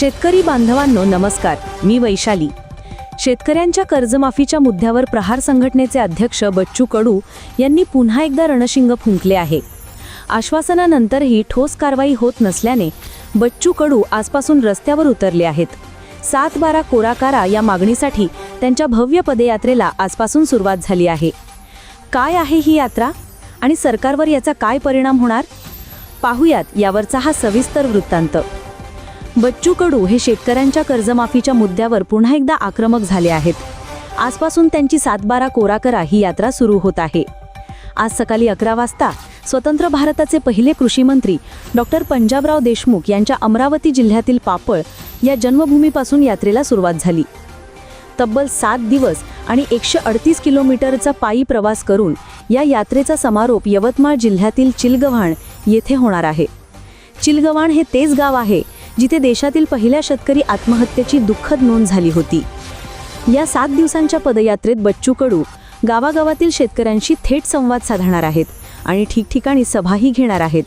शेतकरी बांधवांनो नमस्कार. मी वैशाली. शेतकऱ्यांच्या कर्जमाफीच्या मुद्द्यावर प्रहार संघटनेचे अध्यक्ष बच्चू कडू यांनी पुन्हा एकदा रणशिंग फुंकले आहे. आश्वासनानंतरही ठोस कारवाई होत नसल्याने बच्चू कडू आजपासून रस्त्यावर उतरले आहेत. सात बारा कोरा कारा या मागणीसाठी त्यांच्या भव्य पदयात्रेला आजपासून सुरुवात झाली आहे. काय आहे ही यात्रा? आणि सरकारवर याचा काय परिणाम होणार? पाहुयात यावरचा हा सविस्तर वृत्तांत. बच्चू कडू हे शेतकऱ्यांच्या कर्जमाफीच्या मुद्द्यावर पुन्हा एकदा आक्रमक झाले आहेत. आजपासून त्यांची सातबारा कोराकरा ही यात्रा सुरू होत आहे. आज सकाळी अकरा वाजता स्वतंत्र भारताचे पहिले कृषी मंत्री डॉक्टर पंजाबराव देशमुख यांच्या अमरावती जिल्ह्यातील पापळ या जन्मभूमीपासून यात्रेला सुरुवात झाली. तब्बल सात दिवस आणि एकशे अडतीस किलोमीटरचा पायी प्रवास करून या यात्रेचा समारोप यवतमाळ जिल्ह्यातील चिलगव्हाण येथे होणार आहे. चिलगव्हाण हे तेच गाव आहे जिथे देशातील पहिल्या शेतकरी आत्महत्येची दुःखद नोंद झाली होती. या सात दिवसांच्या पदयात्रेत बच्चू कडू गावागावातील शेतकऱ्यांशी थेट संवाद साधणार आहेत आणि ठिकठिकाणी सभाही घेणार आहेत.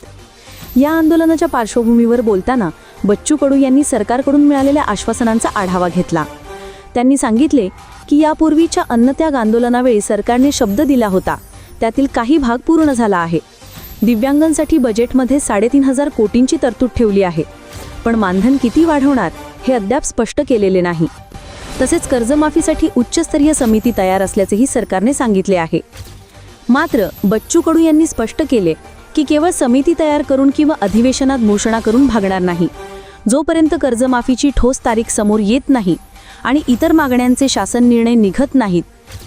या आंदोलनाच्या पार्श्वभूमीवर बोलताना बच्चू कडू यांनी सरकारकडून मिळालेल्या आश्वासनांचा आढावा घेतला. त्यांनी सांगितले की यापूर्वीच्या अन्नत्याग आंदोलनावेळी सरकारने शब्द दिला होता. त्यातील काही भाग पूर्ण झाला आहे. दिव्यांगांसाठी बजेटमध्ये साडेतीन हजार कोटींची तरतूद ठेवली आहे. पण मानधन किती वाढवणार हे अद्याप स्पष्ट केलेले नाही. तसेच कर्जमाफीसाठी उच्चस्तरीय समिती तयार असल्याचेही सरकारने सांगितले आहे. मात्र बच्चू कडू यांनी स्पष्ट केले की केवळ समिती तयार करून किंवा अधिवेशनात घोषणा करून भागणार नाही. जोपर्यंत कर्जमाफीची ठोस तारीख समोर येत नाही आणि इतर मागण्यांचे शासन निर्णय निघत नाहीत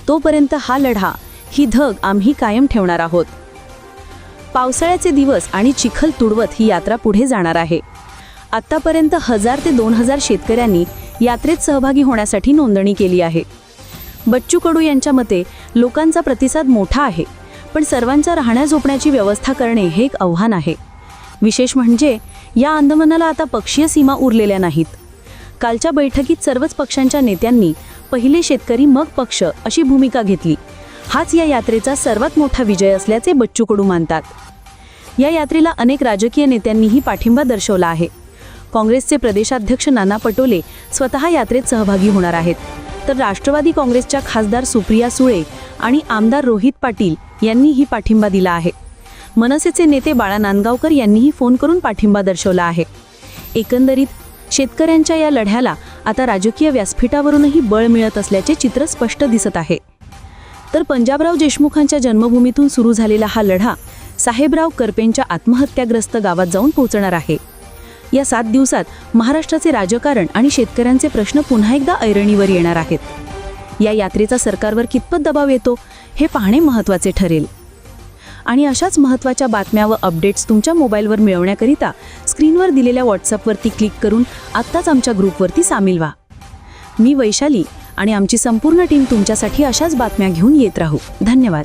तोपर्यंत हा लढा ही धग आम्ही कायम ठेवणार आहोत. पावसाळ्याचे दिवस आणि चिखल तुडवत ही यात्रा पुढे जाणार आहे. आत्तापर्यंत हजार ते दोन हजार शेतकऱ्यांनी यात्रेत सहभागी होण्यासाठी नोंदणी केली आहे. बच्चू कडू यांच्या मते लोकांचा प्रतिसाद मोठा आहे पण सर्वांचा राहण्या झोपण्याची व्यवस्था करणे हे एक आव्हान आहे. विशेष म्हणजे या आंदोलनाला आता पक्षीय सीमा उरलेल्या नाहीत. कालच्या बैठकीत सर्वच पक्षांच्या नेत्यांनी पहिले शेतकरी मग पक्ष अशी भूमिका घेतली. हाच या यात्रेचा सर्वात मोठा विजय असल्याचे बच्चू कडू मानतात. या यात्रेला अनेक राजकीय नेत्यांनीही पाठिंबा दर्शवला आहे. काँग्रेसचे प्रदेशाध्यक्ष नाना पटोले स्वतः यात्रेत सहभागी होणार आहेत. तर राष्ट्रवादी काँग्रेसच्या खासदार सुप्रिया सुळे आणि आमदार रोहित पाटील यांनीही पाठिंबा दिला आहे. मनसेचे नेते बाळा नांदगावकर यांनीही फोन करून पाठिंबा दर्शवला आहे. एकंदरीत शेतकऱ्यांच्या या लढ्याला आता राजकीय व्यासपीठावरूनही बळ मिळत असल्याचे चित्र स्पष्ट दिसत आहे. तर पंजाबराव देशमुखांच्या जन्मभूमीतून सुरू झालेला हा लढा साहेबराव करपेंच्या आत्महत्याग्रस्त गावात जाऊन पोहोचणार आहे. या सात दिवसात महाराष्ट्राचे राजकारण आणि शेतकऱ्यांचे प्रश्न पुन्हा एकदा ऐरणीवर येणार आहेत. या यात्रेचा सरकारवर कितपत दबाव येतो हे पाहणे महत्त्वाचे ठरेल. आणि अशाच महत्त्वाच्या बातम्या व अपडेट्स तुमच्या मोबाईलवर मिळवण्याकरिता स्क्रीनवर दिलेल्या व्हॉट्सअपवरती क्लिक करून आत्ताच आमच्या ग्रुपवरती सामील व्हा. मी वैशाली आणि आमची संपूर्ण टीम तुमच्यासाठी अशाच बातम्या घेऊन येत राहू. धन्यवाद.